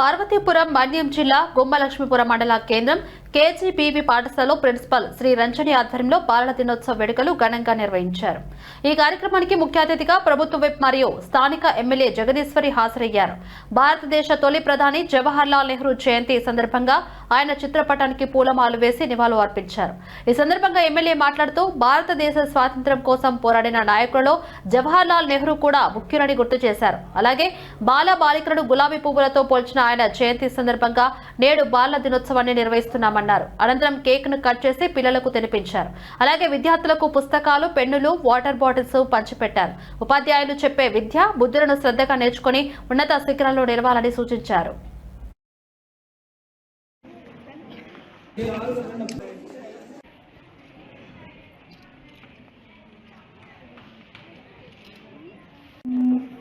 పార్వతీపురం మన్యం జిల్లా గుమ్మలక్ష్మీపురం మండల కేంద్రం కేజీబీవీ పాఠశాలలో ప్రిన్సిపల్ శ్రీ రంజని ఆధ్వర్యంలో బాలల దినోత్సవ వేడుకలు ఘనంగా నిర్వహించారు. ఈ కార్యక్రమానికి ముఖ్య అతిథిగా ప్రభుత్వ విప్ మరియు స్థానిక ఎమ్మెల్యే జగదీశ్వరి హాజరయ్యారు. భారతదేశ తొలి ప్రధాని జవహర్ లాల్ నెహ్రూ జయంతి సందర్భంగా ఆయన చిత్రపటానికి పూలమాలు వేసి నివాళులు అర్పించారు. ఈ సందర్భంగా ఎమ్మెల్యే మాట్లాడుతూ భారతదేశ స్వాతంత్ర్యం కోసం పోరాడిన నాయకులలో జవహర్ లాల్ నెహ్రూ కూడా ముఖ్యులని గుర్తు చేశారు. అలాగే బాల బాలికలను గులాబీ పువ్వులతో పోల్చిన ఆయన జయంతి సందర్భంగా నేడు బాల దినోత్సవాన్ని చేశామన్నారు అనంతరం కేక్ను కట్ చేసి పిల్లలకు తినిపించారు అలాగే విద్యార్థులకు పుస్తకాలు పెన్నులు వాటర్ బాటిల్స్ పంచిపెట్టారు ఉపాధ్యాయులు చెప్పే విద్య బుద్ధులను శ్రద్ధగా నేర్చుకుని ఉన్నత శిఖరంలో నిలవాలని సూచించారు Thank mm -hmm. you.